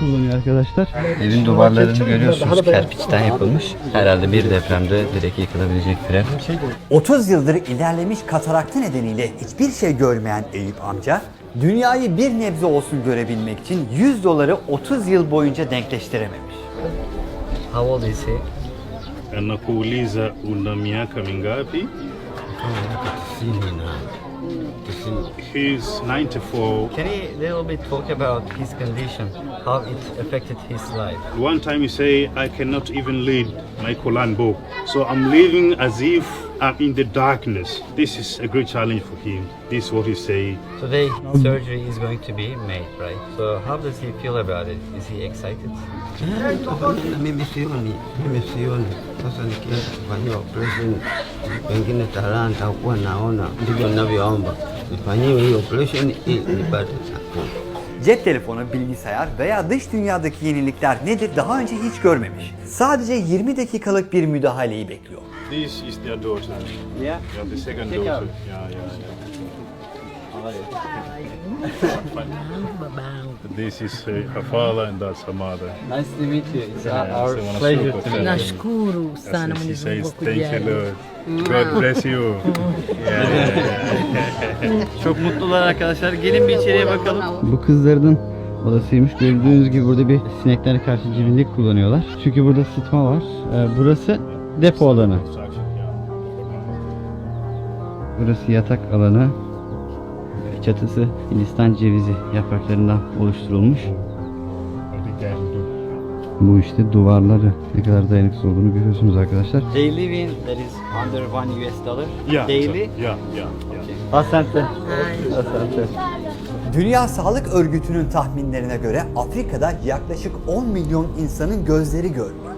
kullanıyor arkadaşlar. Evin duvarlarını görüyorsunuz kerpiçten yapılmış. Herhalde bir depremde direkt yıkılabilecek fren. 30 yıldır ilerlemiş kataraktı nedeniyle hiçbir şey görmeyen Eyüp amca, dünyayı bir nebze olsun görebilmek için 100 doları 30 yıl boyunca denkleştirememiş. How old is he? Anakuuliza una miaka mingapi? He's 94. Can he little bit talk about his condition? How it affected his life? One time he say, I cannot even lead my Quran book. So I'm living as if I'm in the darkness. This is a great challenge for him. This is what he say. Today surgery is going to be made, right? So how does he feel about it? Is he excited? Sasa nikienda kufanyiwa operation, pengine talanta kuwa naona, ndivyo ninavyoomba nifanyiwe hii operation ili nipate nafuu. Cep telefonu, bilgisayar veya dış dünyadaki yenilikler nedir daha önce hiç görmemiş. Sadece 20 dakikalık bir müdahaleyi bekliyor. This is their daughter. Yeah. Yeah, the second daughter. Yeah, yeah, yeah. This is uh, her father and that's her mother. Nice to meet you. It's Yeah, our so pleasure to sana. meet you. Nashukuru sana She says, thank you. Lord. God bless you. Yeah. Çok mutlular arkadaşlar. Gelin bir içeriye bakalım. Bu kızlarının odasıymış. Gördüğünüz gibi burada bir sineklere karşı civinlik kullanıyorlar. Çünkü burada sıtma var. Ee, burası depo alanı. Burası yatak alanı. Çatısı Hindistan cevizi yapraklarından oluşturulmuş. Bu işte duvarları ne kadar dayanıksız olduğunu görüyorsunuz arkadaşlar. They live in that is under one US dollar Yeah. daily. Yeah, yeah, yeah. Asante. Asante. Dünya Sağlık Örgütü'nün tahminlerine göre Afrika'da yaklaşık 10 milyon insanın gözleri görmüyor.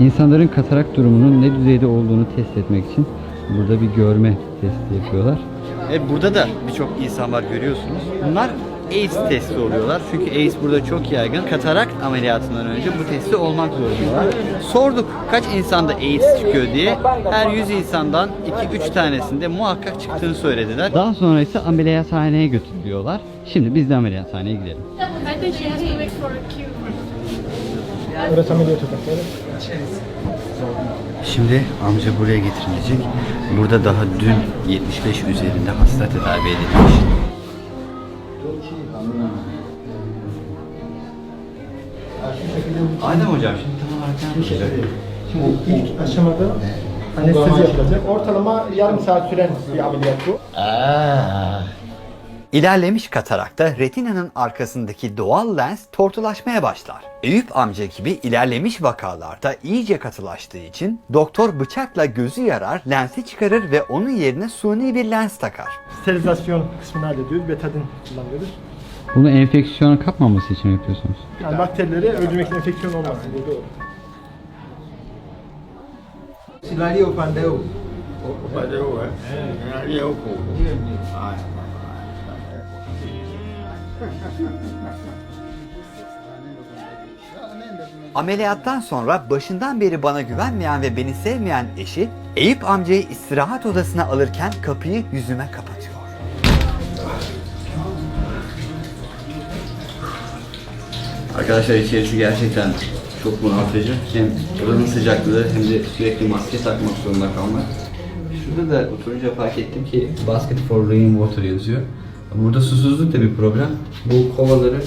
İnsanların katarak durumunun ne düzeyde olduğunu test etmek için burada bir görme testi yapıyorlar. E burada da birçok insan var görüyorsunuz. Bunlar AIDS testi oluyorlar. Çünkü AIDS burada çok yaygın. Katarak ameliyatından önce bu testi olmak zorundalar. Sorduk kaç insanda AIDS çıkıyor diye. Her 100 insandan 2-3 tanesinde muhakkak çıktığını söylediler. Daha sonra ise ameliyathaneye götürülüyorlar. Şimdi biz de ameliyathaneye gidelim. I think she Şimdi amca buraya getirilecek. Burada daha dün 75 üzerinde hasta tedavi edilmiş. Adem hocam şimdi tam olarak ne yapacak? İlk aşamada anestezi yapılacak. Ortalama yarım saat süren bir ameliyat bu. İlerlemiş katarakta retinanın arkasındaki doğal lens tortulaşmaya başlar. Eyüp amca gibi ilerlemiş vakalarda iyice katılaştığı için doktor bıçakla gözü yarar, lensi çıkarır ve onun yerine suni bir lens takar. Sterilizasyon kısmını hallediyoruz. Betadin kullanıyoruz. Bunu enfeksiyona kapmaması için yapıyorsunuz. Yani bakterileri öldürmek için enfeksiyon olmasın diye doğru. Silalie upande huu. Upande huu eh? Silalie huku. Haya. Ameliyattan sonra başından beri bana güvenmeyen ve beni sevmeyen eşi Eyüp amcayı istirahat odasına alırken kapıyı yüzüme kapatıyor. Arkadaşlar içerisi gerçekten çok bunaltıcı. Hem odanın sıcaklığı hem de sürekli maske takmak zorunda kalmak. Şurada da oturunca fark ettim ki Basket for Rainwater yazıyor. Burada susuzluk da bir problem. Bu kovaları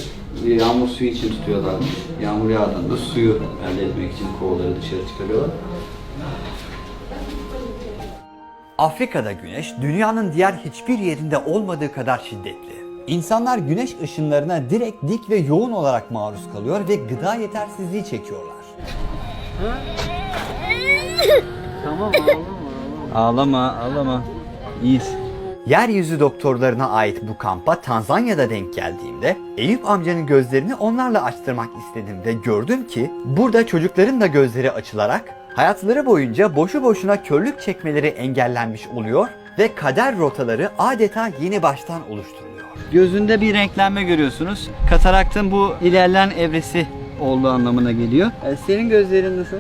yağmur suyu için tutuyorlarmış. Yağmur yağdığında suyu elde etmek için kovaları dışarı çıkarıyorlar. Afrika'da güneş dünyanın diğer hiçbir yerinde olmadığı kadar şiddetli. İnsanlar güneş ışınlarına direkt dik ve yoğun olarak maruz kalıyor ve gıda yetersizliği çekiyorlar. Ağlama, ağlama. İyiyiz. Yeryüzü doktorlarına ait bu kampa Tanzanya'da denk geldiğimde Eyüp amcanın gözlerini onlarla açtırmak istedim ve gördüm ki burada çocukların da gözleri açılarak hayatları boyunca boşu boşuna körlük çekmeleri engellenmiş oluyor ve kader rotaları adeta yeni baştan oluşturuluyor. Gözünde bir renklenme görüyorsunuz. Kataraktın bu ilerleyen evresi olduğu anlamına geliyor. E, senin gözlerin nasıl?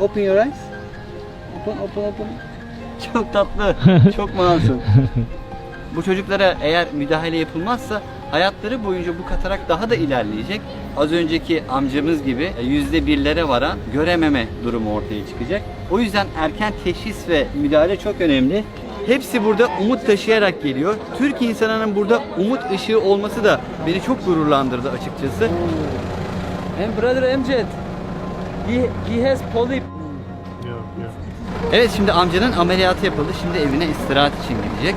Open your eyes. Open, open, open. Çok tatlı, çok masum. bu çocuklara eğer müdahale yapılmazsa hayatları boyunca bu katarak daha da ilerleyecek. Az önceki amcamız gibi e, yüzde birlere varan görememe durumu ortaya çıkacak. O yüzden erken teşhis ve müdahale çok önemli. Hepsi burada umut taşıyarak geliyor. Türk insanının burada umut ışığı olması da beni çok gururlandırdı açıkçası. And brother Amjad, he he has polyp. Yeah, yeah. Evet şimdi amcanın ameliyatı yapıldı. Şimdi evine istirahat için gidecek.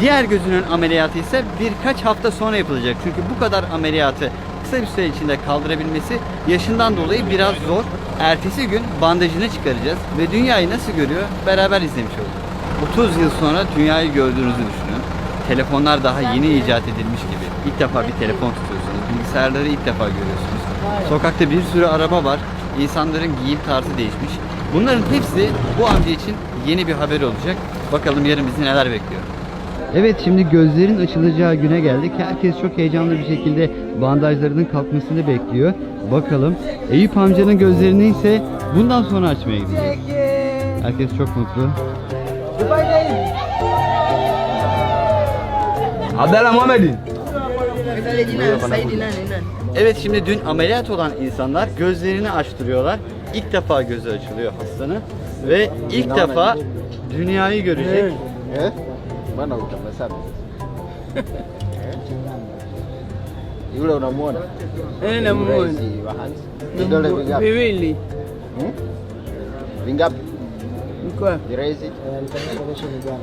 Diğer gözünün ameliyatı ise birkaç hafta sonra yapılacak. Çünkü bu kadar ameliyatı kısa bir süre içinde kaldırabilmesi yaşından dolayı biraz zor. Ertesi gün bandajını çıkaracağız ve dünyayı nasıl görüyor beraber izlemiş olacağız. 30 yıl sonra dünyayı gördüğünüzü düşünün. Telefonlar daha yeni icat edilmiş gibi. İlk defa bir telefon tutuyorsunuz. Bilgisayarları ilk defa görüyorsunuz. Sokakta bir sürü araba var. İnsanların giyim tarzı değişmiş. Bunların hepsi bu amca için yeni bir haber olacak. Bakalım yarın bizi neler bekliyor. Evet şimdi gözlerin açılacağı güne geldik. Herkes çok heyecanlı bir şekilde bandajlarının kalkmasını bekliyor. Bakalım Eyüp amcanın gözlerini ise bundan sonra açmaya gideceğiz. Herkes çok mutlu. Abdallah Muhammedin. Evet şimdi dün ameliyat olan insanlar gözlerini açtırıyorlar. İlk defa gözü açılıyor hastanın ve ilk defa dünyayı görecek. Bwana utabasamu. Yule unamuona? Eh, namuona. Vidole vingapi? Viwili. Vingapi?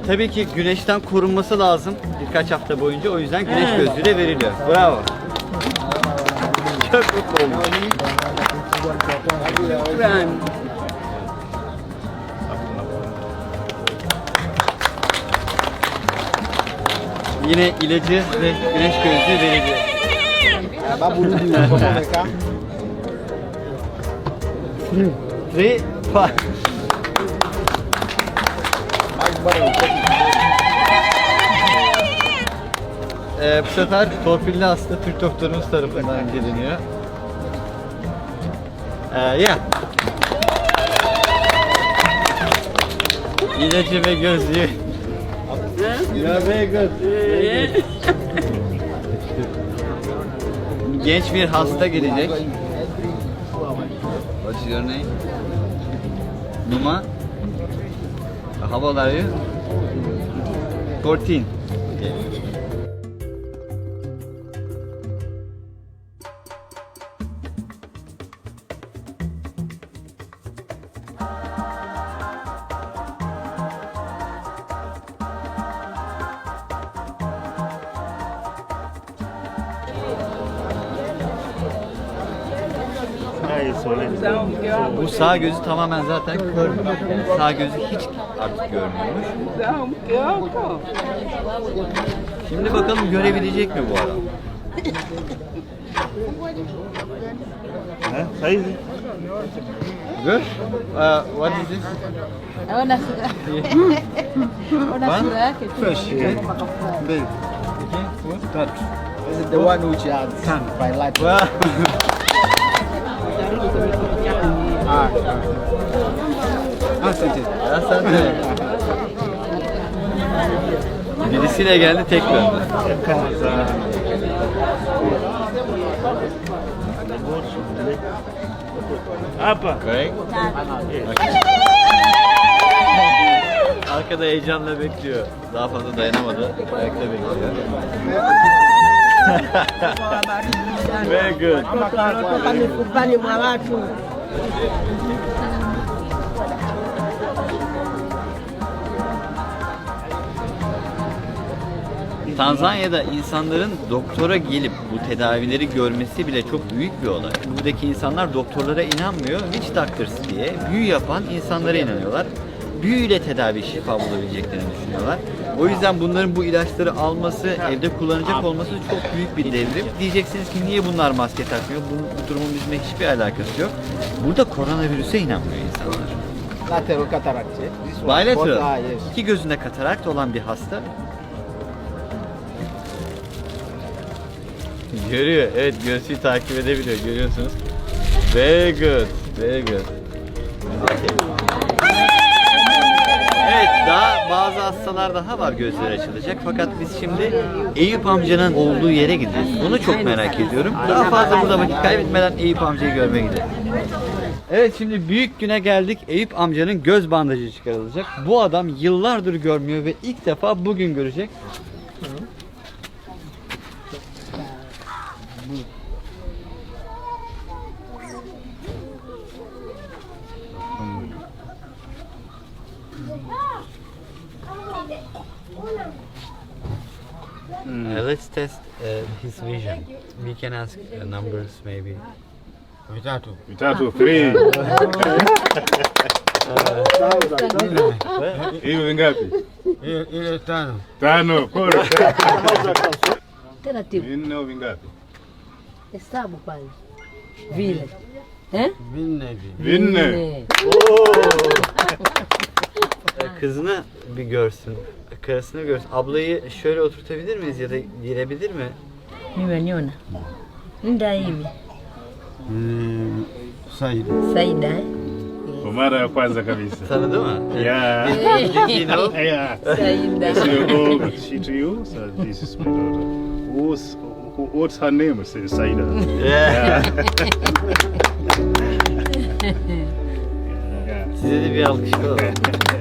Tabii ki güneşten korunması lazım birkaç hafta boyunca. O yüzden güneş gözlüğü de veriliyor. Bravo. Çok mutlu olmuş. Yine ilacı ve güneş gözlüğü veriliyor. Babu rudi ulipokomeka. Ve fa- Ee, bu sefer torpilli hasta Türk doktorumuz tarafından inceleniyor. Ee, ya. İlacı ve gözlüğü. Ya very good. Genç bir hasta gelecek. What's your name? Numa? How old are you? 14. Okay. Bu sağ gözü tamamen zaten kör. Yani sağ gözü hiç artık görmüyormuş. Şimdi bakalım görebilecek mi bu adam? Saizi Good. Uh, what is this? Ona sura. Ona sura yake tu. This is the one which has bilateral. Well, Ah, Asante. Asante. Birisiyle geldi tek döndü. hapa Correct? Arkada heyecanla bekliyor. Daha fazla dayanamadı. Ayakta bekliyor. Very good. Tanzanya'da insanların doktora gelip bu tedavileri görmesi bile çok büyük bir olay. Buradaki insanlar doktorlara inanmıyor. Witch doctors diye büyü yapan insanlara inanıyorlar. Büyüyle tedavi şifa bulabileceklerini düşünüyorlar. O yüzden bunların bu ilaçları alması, evde kullanacak olması çok büyük bir devrim. Diyeceksiniz ki niye bunlar maske takmıyor? Bu, bu durumun bizimle hiçbir alakası yok. Burada koronavirüse inanmıyor insanlar. Lateral. Both Bilateral. İki gözünde katarakt olan bir hasta. Görüyor. Evet göğsü takip edebiliyor. Görüyorsunuz. Very good. Very good. Evet daha bazı hastalar daha var gözleri açılacak. Fakat biz şimdi Eyüp amcanın olduğu yere gidiyoruz. Onu çok merak ediyorum. Daha fazla burada vakit kaybetmeden Eyüp amcayı görmeye gidelim. Evet şimdi büyük güne geldik. Eyüp amcanın göz bandajı çıkarılacak. Bu adam yıllardır görmüyor ve ilk defa bugün görecek. Uh, let's test uh, his vision. We can ask uh, numbers maybe. Vitatu. Vitatu, three. Hiyo vingapi? Ile tano. Tano. pole. Taratibu. Vinne au vingapi? Hesabu kwanza. Vile. Eh? Vinne hivi. Vinne. Nne. Uh, Kızını bir görsün. Karısını görsün. Ablayı şöyle oturtabilir miyiz ya da girebilir mi? Nimeniona. Nda hivi. Mm, Said. Saida eh? Kwa mara ya kwanza kabisa. Tanıdı mı? Yeah. He know? Yeah. Saida. So you go, she to you, so this is my daughter. Who's, who, what's her name? I say Saida. Yeah. Yeah. Size de bir alkış alalım.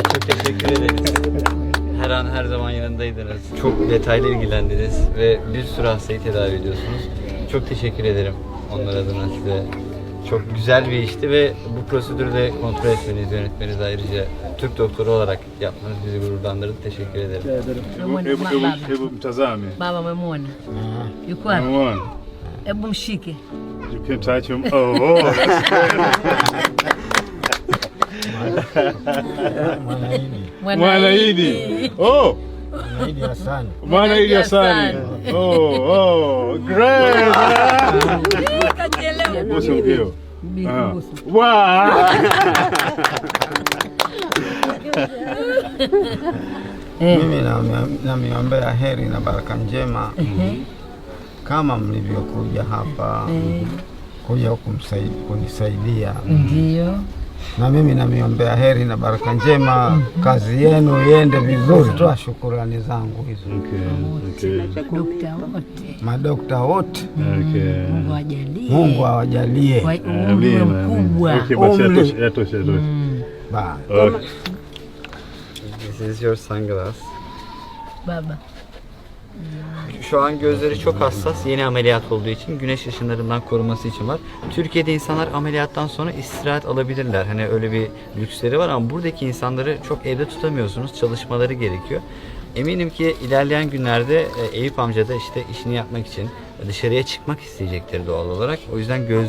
Yani çok teşekkür ederiz. Her an her zaman yanındaydınız. Çok detaylı ilgilendiniz ve bir sürü hastayı tedavi ediyorsunuz. Çok teşekkür ederim onlar adına size. Çok güzel bir işti ve bu prosedürü de kontrol etmeniz, yönetmeniz ayrıca Türk doktoru olarak yapmanız bizi gururlandırdı. Teşekkür ederim. Hebu, hebu, hebu, hebu mtazame. Baba umemwona? Yuko wapi? Umeona? Hebu mshike. Touch him. Oh, oh that's. Ah. busu. Wow. Mimi namia- namiombea heri na baraka njema. Kama mlivyokuja hapa kuja kumsai- kunisaidia. Ndio. Na mimi namiombea heri na baraka njema, kazi yenu iende vizuri. Toa shukurani zangu hizo, Okay, okay, wote. madokta wote, okay. Mungu ajalie. Mungu awajalie. Wa- umri mkubwa. Şu an gözleri çok hassas yeni ameliyat olduğu için güneş ışınlarından koruması için var. Türkiye'de insanlar ameliyattan sonra istirahat alabilirler. Hani öyle bir lüksleri var ama buradaki insanları çok evde tutamıyorsunuz. Çalışmaları gerekiyor. Eminim ki ilerleyen günlerde e, Eyüp amca da işte işini yapmak için dışarıya çıkmak isteyecektir doğal olarak. O yüzden göz